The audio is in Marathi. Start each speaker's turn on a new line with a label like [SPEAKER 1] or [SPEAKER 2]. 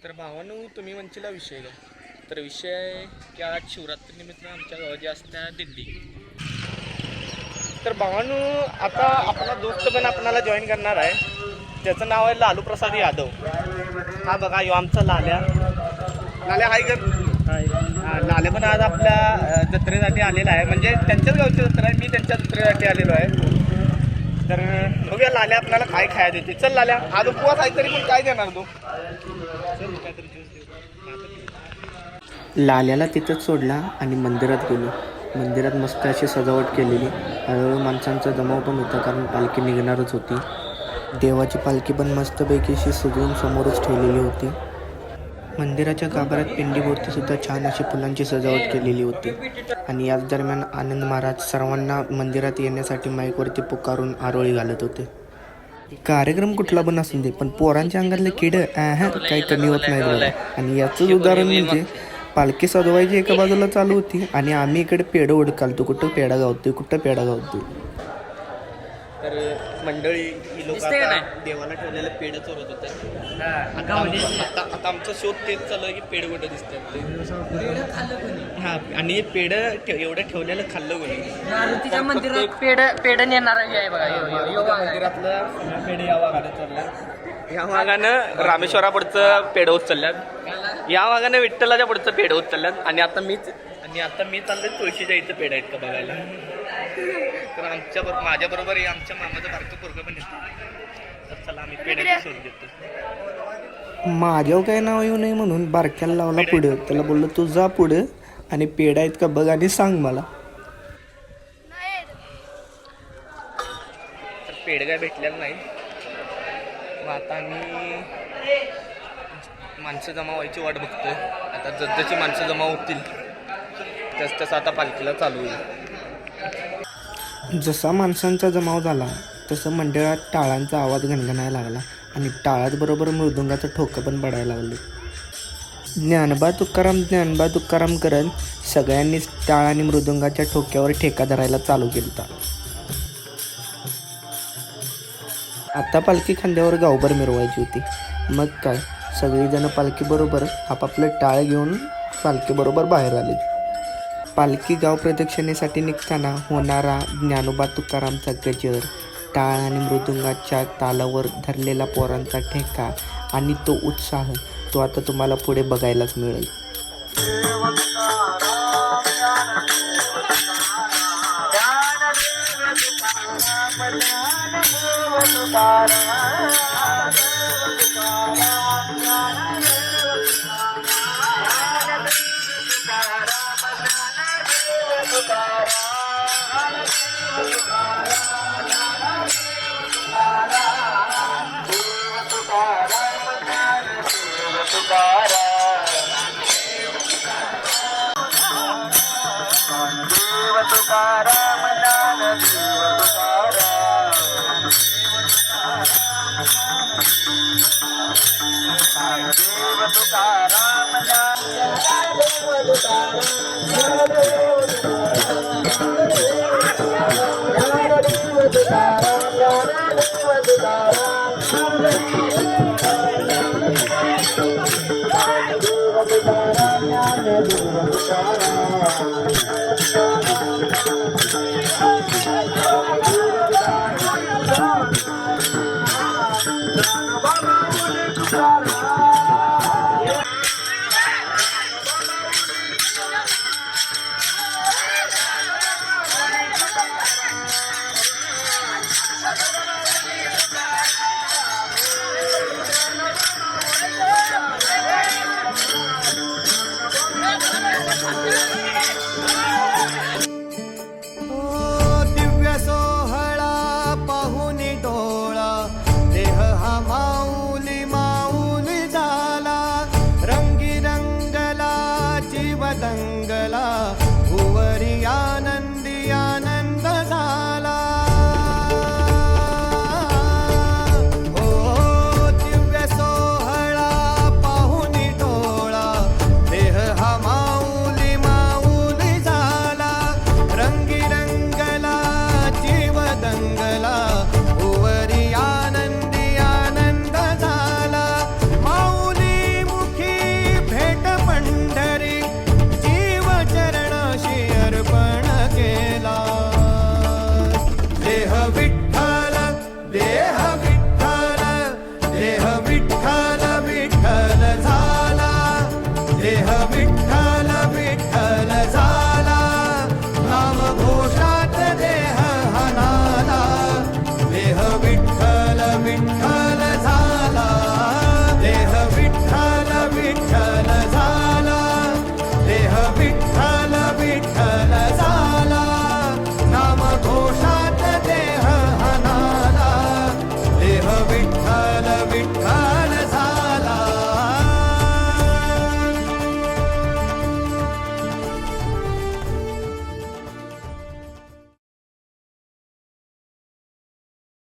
[SPEAKER 1] तर भावानो तुम्ही म्हणशीला विषय तर विषय आहे की आज शिवरात्रीनिमित्त आमच्या गावाची असत्या दिंडी. तर भावानो आता आपला दोस्त पण आपणाला जॉईन करणार आहे. त्याचं नाव आहे लालू प्रसाद यादव. हा बघा यो आमचा लाल्या. लाल्या हाय कर लाल्या पण आज आपल्या जत्रेसाठी आलेला आहे. म्हणजे त्यांच्याच गावची जत्रा आहे मी त्यांच्या जत्रेसाठी आलेलो आहे. तर बघूया लाल्या आपल्याला काय खायला देते. चल लाल्या आज उपवास आहे तरी पण काय देणार तू?
[SPEAKER 2] लाल्याला तिथंच सोडला आणि मंदिरात गेलो. मंदिरात मस्त अशी सजावट केलेली. हळूहळू माणसांचा जमाव पण होता कारण पालखी निघणारच होती. देवाची पालखी पण मस्तपैकी अशी सजवून समोरच ठेवलेली होती. मंदिराच्या गाभाऱ्यात पिंडीभोवती सुद्धा छान अशी फुलांची सजावट केलेली होती. आणि याच दरम्यान आनंद महाराज सर्वांना मंदिरात येण्यासाठी माईकवरती पुकारून आरोळी घालत होते. कार्यक्रम कुठला पण असून दे पण पोरांच्या अंगातले किड काही कमी होत नाही आणि याचं उदाहरण म्हणजे पालखी सजवायची एका बाजूला चालू होती आणि आम्ही इकडे पेढं उडकालतो. कुठं पेढा गावतोय कुठं पेढा गावतोय.
[SPEAKER 1] तर मंडळी ही लोक आता देवाला ठेवलेलं पेढ चोरत होते. आता आता आता आमचा शोध तेच चालू आहे की पेढ कुठं दिसतात हा आणि पेढ एवढं ठेवलेलं खाल्लं कोणी?
[SPEAKER 3] मारुतीच्या मंदिरात पेड पेड नेणार आहे बघा यो- यो- यो बघा.
[SPEAKER 1] मंदिरातलं पेढ या भागानं चाललं या भागानं रामेश्वरा पुढचं पेढ उचलल्यात या भागानं विठ्ठलाच्या पुढचं पेढ उचलल्यात आणि आता मीच आणि आता मी चाललोय तुळशीच्या इथं पेढ आहेत का बघायला. तर आमच्या बरोबर माझ्या बरोबर आमच्या मामाचं बारकं पोरगं पण येतं तर चला आम्ही पेढ्याची शोध घेतो
[SPEAKER 2] माझ्यावर काय नाव येऊ नये म्हणून बारक्याला लावला पुढं. त्याला बोललो तू जा पुढं आणि पेढा आहेत का बघ आणि सांग मला.
[SPEAKER 1] तर पेढ काय भेटलेलं नाही मग आता आम्ही माणसं जमा व्हायची वाट बघतोय. आता जसजशी माणसं जमा होतील तस तसं आता पालखीला चालू होईल.
[SPEAKER 2] जसा माणसांचा जमाव झाला तसं मंडळात टाळांचा आवाज घणघणायला लागला आणि टाळात बरोबर मृदुंगाचं ठोकं पण पडायला लागले. ज्ञानबा तुकाराम ज्ञानबा तुकाराम करत सगळ्यांनीच टाळ आणि मृदुंगाच्या ठोक्यावर ठेका धरायला चालू केलता. आता पालखी खांद्यावर गावभर मिरवायची होती. मग काय? सगळीजणं पालखीबरोबर आपापलं टाळ घेऊन पालखीबरोबर बाहेर आले. पालखी गाव प्रदक्षिणेसाठी निघताना होणारा ज्ञानोबा तुकारामचा गजर टाळ आणि मृदुंगाच्या तालावर धरलेला पोरांचा ठेका आणि तो उत्साह तो आता तुम्हाला पुढे बघायलाच मिळेल.
[SPEAKER 4] तुकाराम
[SPEAKER 2] ज्ञान देव तुकाराम देव तुकाराम ज्ञान
[SPEAKER 4] देव तुकाराम देव तुकाराम Yeah.